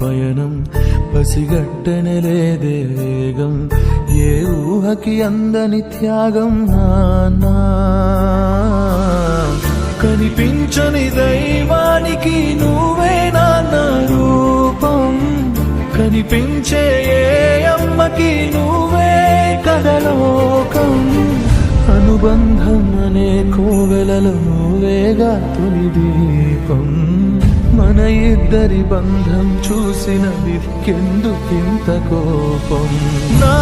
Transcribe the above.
పయనం పసిగట్టనలేదే వేగం ఏ ఊహకి అందని త్యాగం నానా కనిపించని దైవానికి నువ్వే నాన్న రూపం కనిపించే ఏ అమ్మకి నువ్వే కదలోకం అనుబంధం అనే కోవెలలో నువ్వేగా తొలి దీపం మన ఇద్దరి బంధం చూసిన వికెందుకింత కోపం? నా